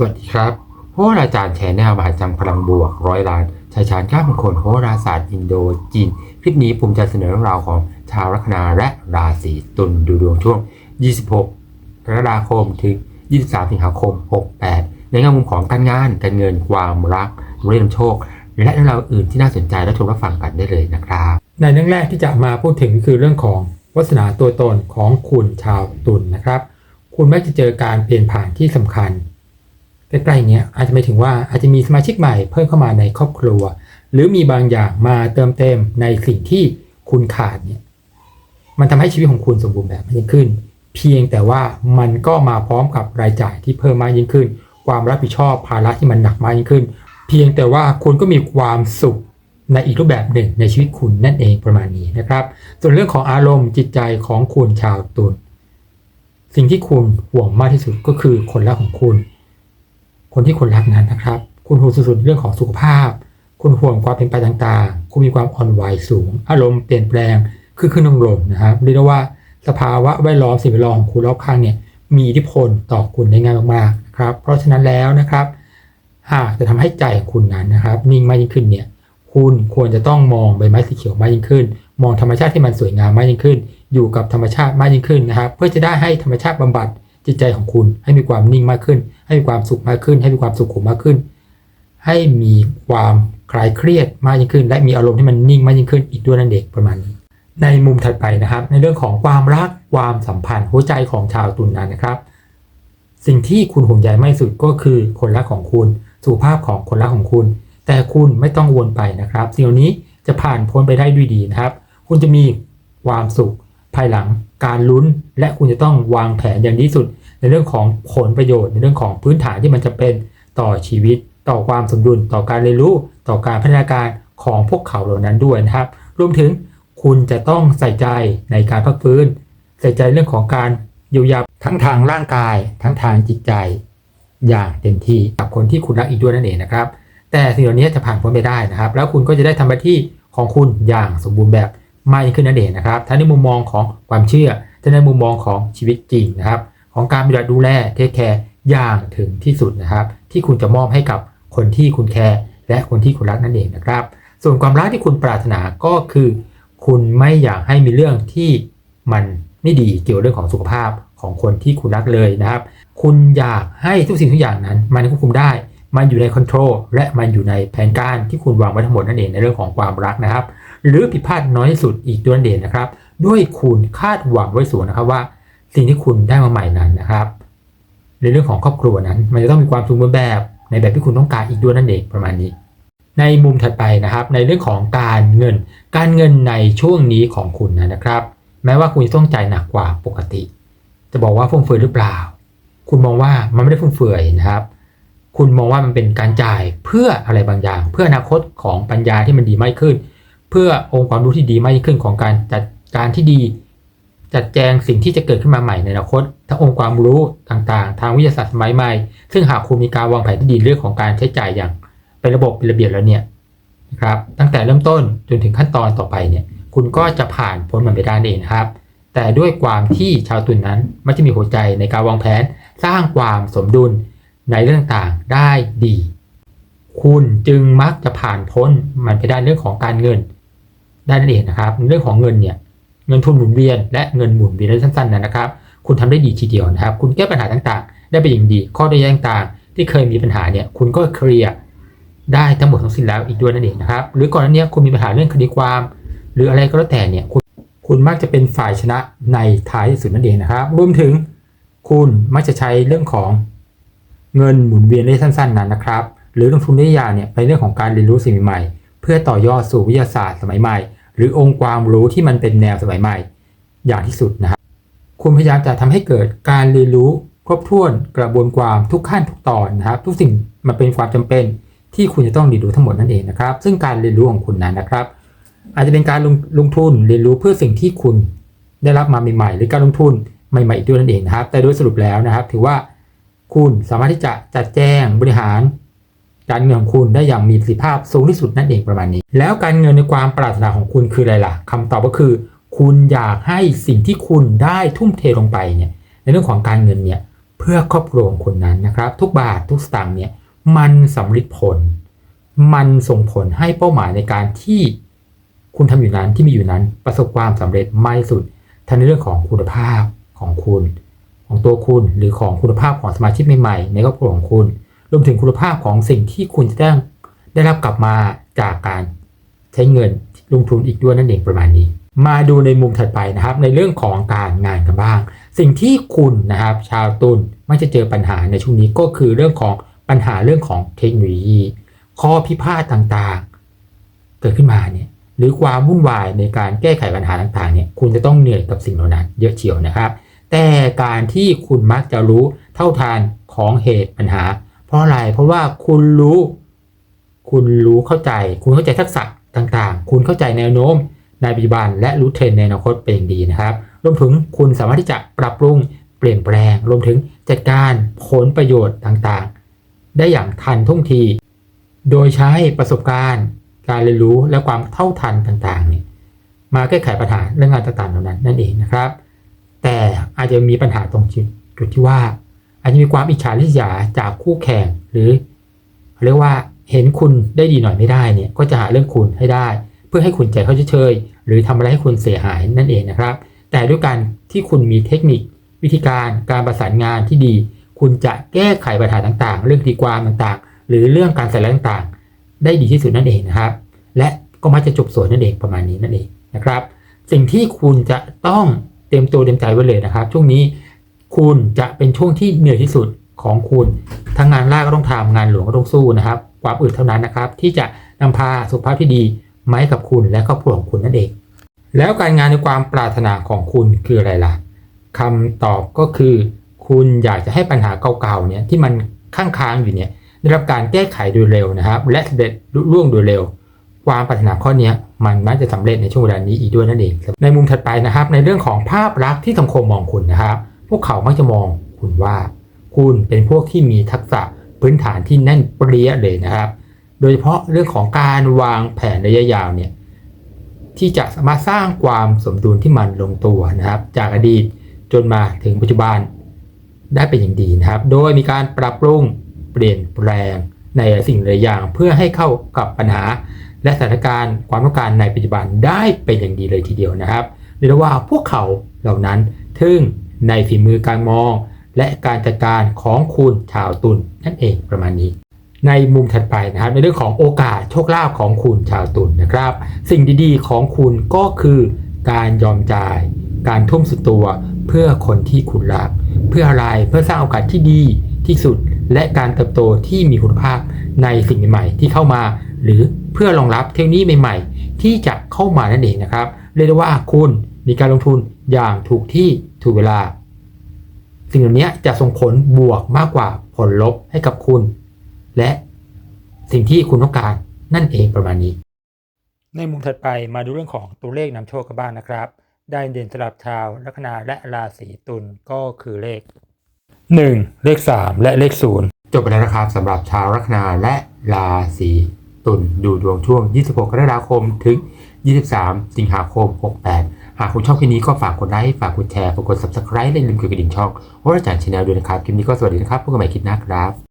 สวัสดีครับโหราจารย์แชร์แนวมหาจังพลังบวกร้อยล้านชายชาญก้ามงคลโหราศาสตร์อินโดจีน คลิปนี้ผมจะเสนอเรื่องราวของชาวลัคนาและราศีตุลดูดวงช่วง 26 กรกฎาคมถึง 23 สิงหาคม 68 ในแง่มุมของการงาน การเงินความรักเรื่องโชค และเรื่องราวอื่นที่น่าสนใจและชมรับฟังกันได้เลยนะครับ ในเรื่องแรกที่จะมาพูดถึงคือเรื่องของวัฒนาตัวตนของคุณชาวตุลนะครับ คุณมักจะเจอการเปลี่ยนผ่านที่สำคัญ ใกล้ๆเนี้ยอาจจะไม่ถึงว่าอาจจะมีสมาชิกใหม่เพิ่มเข้ามาในครอบครัว หรือมีบางอย่างมาเติมเต็มในสิ่งที่คุณขาดเนี่ยมันทำให้ชีวิตของคุณสมบูรณ์แบบมากยิ่งขึ้น เพียงแต่ว่ามันก็มาพร้อมกับรายจ่ายที่เพิ่มมากยิ่งขึ้น ความรับผิดชอบภาระที่มันหนักมากยิ่งขึ้น เพียงแต่ว่าคุณก็มีความสุขในอีกรูปแบบหนึ่งในชีวิตคุณนั่นเองประมาณนี้นะครับ ส่วนเรื่องของอารมณ์จิตใจของคุณชาวตุลสิ่งที่คุณห่วงมากที่สุดก็คือคนรักของคุณ คนที่คุณรักนั้นนะครับ คุณห่วงสุดๆเรื่องของสุขภาพ คุณห่วงความเป็นไปต่างๆ คุณมีความอ่อนไหวสูง อารมณ์เปลี่ยนแปลงคือขึ้นลงลงนะครับเรียกได้ว่าสภาวะแวดล้อมสิ่งแวดล้อมของคุณรอบข้างเนี่ยมีอิทธิพลต่อคุณได้ง่ายมากๆนะครับ เพราะฉะนั้นแล้วนะครับหากจะทำให้ใจของคุณนั้นนะครับ นิ่งมากยิ่งขึ้นเนี่ย คุณควรจะต้องมองใบไม้สีเขียวมากยิ่งขึ้น มองธรรมชาติที่มันสวยงามมากยิ่งขึ้น อยู่กับธรรมชาติมากยิ่งขึ้นนะครับ เพื่อจะได้ให้ธรรมชาติบำบัด จิตใจของคุณ ให้มีความนิ่งมากขึ้น ให้มีความสุขมากขึ้น ให้มีความสุขุมมากขึ้น ให้มีความคลายเครียดมากยิ่งขึ้น และมีอารมณ์ที่มันนิ่งมากยิ่งขึ้นอีกด้วยนั่นเองประมาณนี้ ในมุมถัดไปนะครับ ในเรื่องของความรักความสัมพันธ์หัวใจของชาวตุลนั้นนะครับ สิ่งที่คุณห่วงใยไม่สุดก็คือคนรักของคุณสุขภาพของคนรักของคุณ แต่คุณไม่ต้องวนไปนะครับ สิ่งเหล่านี้จะผ่านพ้นไปได้ด้วยดีนะครับ คุณจะมีความสุข ภายหลังการลุ้นและคุณจะต้องวางแผนอย่างดีสุด ในเรื่องของผลประโยชน์ ในเรื่องของพื้นฐานที่มันจะเป็นต่อชีวิต ต่อความสมดุล ต่อการเรียนรู้ ต่อการพัฒนาการของพวกเขาเหล่านั้นด้วยนะครับ รวมถึงคุณจะต้องใส่ใจในการพักฟื้น ใส่ใจเรื่องของการเยียวยาทั้งทางร่างกาย ทั้งทางจิตใจ อย่างเต็มที่กับคนที่คุณรักอีกด้วยนั่นเองนะครับ แต่สิ่งเหล่านี้จะผ่านพ้นไปได้นะครับ แล้วคุณก็จะได้ทำหน้าที่ของคุณอย่างสมบูรณ์แบบ มากยิ่งขึ้นนั่นเองนะครับทั้งในมุมมองของความเชื่อทั้งในมุมมองของชีวิตจริงนะครับ ของการดูแลดูแลเทคแคร์อย่างถึงที่สุดนะครับ ที่คุณจะมอบให้กับคนที่คุณแคร์และคนที่คุณรักนั่นเองนะครับ ส่วนความรักที่คุณปรารถนาก็คือ คุณไม่อยากให้มีเรื่องที่มันไม่ดีเกี่ยวเรื่องของสุขภาพของคนที่คุณรักเลยนะครับ คุณอยากให้ทุกสิ่งทุกอย่างนั้น มันควบคุมได้ มันอยู่ในคอนโทรลและมันอยู่ในแผนการที่คุณวางไว้ทั้งหมดนั่นเองในเรื่องของความรักนะครับ หรือผิดพลาดน้อยที่สุดอีกด้วยนั่นนะครับ ด้วยคุณคาดหวังไว้สูงนะครับว่า สิ่งที่คุณได้มาใหม่นั้นนะครับ ในเรื่องของครอบครัวนั้น มันจะต้องมีความสมบูรณ์แบบในแบบที่คุณต้องการอีกด้วยนั่นเองประมาณนี้ ในมุมถัดไปนะครับ ในเรื่องของการเงิน การเงินในช่วงนี้ของคุณนะครับ แม้ว่าคุณจะต้องจ่ายหนักกว่าปกติ จะบอกว่าฟุ่มเฟือยหรือเปล่า คุณมองว่ามันไม่ได้ฟุ่มเฟือยนะครับคุณมองว่ามันเป็นการจ่ายเพื่ออะไรบางอย่าง เพื่ออนาคตของปัญญาที่มันดีมากขึ้น เพื่อองค์ความรู้ที่ดีมากยิ่งขึ้นของการจัดการที่ดี จัดแจงสิ่งที่จะเกิดขึ้นมาใหม่ในอนาคตทั้งองค์ความรู้ต่างๆ ทางวิทยาศาสตร์สมัยใหม่ ซึ่งหากคุณมีการวางแผนที่ดีเรื่องของการใช้จ่ายอย่างเป็นระบบเป็นระเบียบแล้วเนี่ยนะครับตั้งแต่เริ่มต้นจนถึงขั้นตอนต่อไปเนี่ยคุณก็จะผ่านพ้นมันไปได้เองครับ แต่ด้วยความที่ชาวตุนนั้นมันจะมีหัวใจในการวางแผน สร้างความสมดุลในเรื่องต่างๆได้ดี คุณจึงมักจะผ่านพ้นมันไปได้เรื่องของการเงิน ได้นั่นเองนะครับ เรื่องของเงินเนี่ยเงินทุนหมุนเวียน และเงินหมุนเวียนสั้นๆนั้นนะครับ คุณทำได้ดีทีเดียวนะครับ คุณแก้ปัญหาต่างๆ ได้ไปอย่างดี ข้อโต้แย้งต่างๆที่เคยมีปัญหาเนี่ยคุณก็เคลียร์ได้ทั้งหมดทั้งสิ้นแล้วอีกด้วยนั่นเองนะครับ หรือก่อนหน้านี้คุณมีปัญหาเรื่องคดีความ หรืออะไรก็แล้วแต่เนี่ยคุณคุณมักจะเป็นฝ่ายชนะในท้ายที่สุดนั่นเองนะครับ รวมถึงคุณมักจะใช้เรื่องของเงินหมุนเวียนระยะสั้นๆนั้นนะครับ หรือลงทุนระยะยาวเนี่ยไปเรื่องของการเรียนรู้สิ่งใหม่ เพื่อต่อยอดสู่วิทยาศาสตร์สมัยใหม่ หรือองค์ความรู้ที่มันเป็นแนวสมัยใหม่อย่างที่สุดนะครับคุณพยายามจะทำให้เกิดการเรียนรู้ครบถ้วนกระบวนความทุกขั้นทุกตอนนะครับ ทุกสิ่งมันเป็นความจำเป็นที่คุณจะต้องเรียนรู้ทั้งหมดนั่นเองนะครับ ซึ่งการเรียนรู้ของคุณนั้นนะครับ อาจจะเป็นการลงลงทุนเรียนรู้เพื่อสิ่งที่คุณได้รับมาใหม่ๆ หรือการลงทุนใหม่ๆอีกด้วยนั่นเองนะครับ แต่โดยสรุปแล้วนะครับ ถือว่าคุณสามารถที่จะจัดแจงบริหาร การเงินของคุณได้อย่างมีประสิทธิภาพสูงที่สุดนั่นเองประมาณนี้ แล้วการเงินในความปรารถนาของคุณคืออะไรล่ะคำตอบก็คือ คุณอยากให้สิ่งที่คุณได้ทุ่มเทลงไปเนี่ยในเรื่องของการเงินเนี่ยเพื่อครอบครัวของคนนั้นนะครับ ทุกบาททุกสตางค์เนี่ยมันสำลิดผล มันส่งผลให้เป้าหมายในการที่คุณทำอยู่นั้นที่มีอยู่นั้นประสบความสำเร็จมากที่สุดทั้งในเรื่องของคุณภาพของคุณ ของตัวคุณหรือของคุณภาพของสมาชิกใหม่ๆในครอบครัวของคุณ รวมถึงคุณภาพของสิ่งที่คุณจะได้ได้รับกลับมาจากการใช้เงินลงทุนอีกด้วยนั่นเองประมาณนี้ มาดูในมุมถัดไปนะครับ ในเรื่องของการงานกันบ้าง สิ่งที่คุณนะครับ ชาวตุลมักจะเจอปัญหาในช่วงนี้ก็คือเรื่องของปัญหาเรื่องของเทคโนโลยี ข้อพิพาทต่างๆ เกิดขึ้นมาเนี่ยหรือความวุ่นวายในการแก้ไขปัญหาต่างๆเนี่ยคุณจะต้องเหนื่อยกับสิ่งเหล่านั้นเยอะเฉียวนะครับ แต่การที่คุณมักจะรู้เท่าทานของเหตุปัญหา เพราะอะไรเพราะว่าคุณรู้ คุณรู้เข้าใจ คุณเข้าใจทักษะต่างๆ คุณเข้าใจแนวโน้ม ในปัจจุบันและรู้เทรนในอนาคตเป็นอย่างดีนะครับ รวมถึงคุณสามารถที่จะปรับปรุงเปลี่ยนแปลง รวมถึงจัดการผลประโยชน์ต่างๆ ได้อย่างทันท่วงที โดยใช้ประสบการณ์ การเรียนรู้และความเท่าทันต่างๆเนี่ยมาแก้ไขปัญหาเรื่องงานต่างๆเหล่านั้นนั่นเองนะครับ แต่อาจจะมีปัญหาตรงจุดที่ว่า อาจจะมีความอิจฉาริษยาจากคู่แข่งหรือเรียกว่าเห็นคุณได้ดีหน่อยไม่ได้เนี่ยก็จะหาเรื่องคุณให้ได้ เพื่อให้คุณใจเขาเฉยหรือทำอะไรให้คุณเสียหายนั่นเองนะครับ แต่ด้วยการที่คุณมีเทคนิค วิธีการการประสานงานที่ดี คุณจะแก้ไขปัญหาต่างๆ เรื่องตีความต่างๆ หรือเรื่องการใส่ร้ายต่างๆ ได้ดีที่สุดนั่นเองนะครับ และก็มักจะจบสวยนั่นเองประมาณนี้นั่นเองนะครับ สิ่งที่คุณจะต้องเตรียมตัวเตรียมใจไว้เลยนะครับ ช่วงนี้ คุณจะเป็นช่วงที่เหนื่อยที่สุดของคุณ ทั้งงานล่าก็ต้องทำงานหลวงก็ต้องสู้นะครับ ความอึดเท่านั้นนะครับ ที่จะนำพาสุขภาพที่ดีมาให้กับคุณและครอบครัวของคุณนั่นเอง แล้วการงานในความปรารถนาของคุณคืออะไรล่ะคำตอบก็คือ คุณอยากจะให้ปัญหาเก่าๆเนี่ยที่มันค้างค้างอยู่เนี่ยได้รับการแก้ไขโดยเร็วนะครับ และสำเร็จลุล่วงโดยเร็ว ความปรารถนาข้อนี้มันมักจะสำเร็จในช่วงเวลานี้อีกด้วยนั่นเอง ในมุมถัดไปนะครับ ในเรื่องของภาพลักษณ์ที่สังคมมองคุณนะครับ พวกเขามักจะมองคุณว่า คุณเป็นพวกที่มีทักษะพื้นฐานที่แน่นเปรี้ยเลยนะครับ โดยเฉพาะเรื่องของการวางแผนระยะยาวเนี่ยที่จะสามารถสร้างความสมดุลที่มันลงตัวนะครับ จากอดีตจนมาถึงปัจจุบันได้เป็นอย่างดีนะครับ โดยมีการปรับปรุงเปลี่ยนแปลงในสิ่งหลายอย่างเพื่อให้เข้ากับปัญหา และสถานการณ์ความต้องการในปัจจุบันได้เป็นอย่างดีเลยทีเดียวนะครับเรียกว่าพวกเขาเหล่านั้นทึ่ง ในฝีมือการมอง และการจัดการของคุณชาวตุลนั่นเองประมาณนี้ ในมุมถัดไปนะครับในเรื่องของโอกาสโชคลาภของคุณชาวตุลนะครับ สิ่งดีๆของคุณก็คือการยอมจ่าย การทุ่มสุดตัวเพื่อคนที่คุณรัก เพื่ออะไรเพื่อสร้างโอกาสที่ดีที่สุดและการเติบโตที่มีคุณภาพในสิ่งใหม่ๆที่เข้ามา หรือเพื่อรองรับเทคโนโลยีใหม่ ๆ ที่จะเข้ามานั่นเองนะครับ เรียกได้ว่าคุณมีการลงทุน อย่างถูกที่ถูกเวลา สิ่งเหล่านี้จะส่งผลบวกมากกว่าผลลบให้กับคุณ และสิ่งที่คุณต้องการนั่นเองประมาณนี้ ในมุมถัดไปมาดูเรื่องของตัวเลขนำโชคกันบ้างนะครับ ได้เด่นสำหรับชาวลัคนาและราศีตุลก็คือเลข 1 เลข 3 และเลข 0 จบไปแล้วนะครับสำหรับชาวลัคนาและราศีตุลดูดวงช่วง 26 กรกฎาคมถึง 23 สิงหาคม 68 หากคุณชอบคลิปนี้ก็ฝากกดไลค์ฝากกดแชร์ฝากกด subscribe และอย่าลืมกดกระดิ่งช่องโหราจารย์ชาแนลด้วยนะครับคลิปนี้ก็สวัสดีนะครับพบกันใหม่คลิปหน้าครับ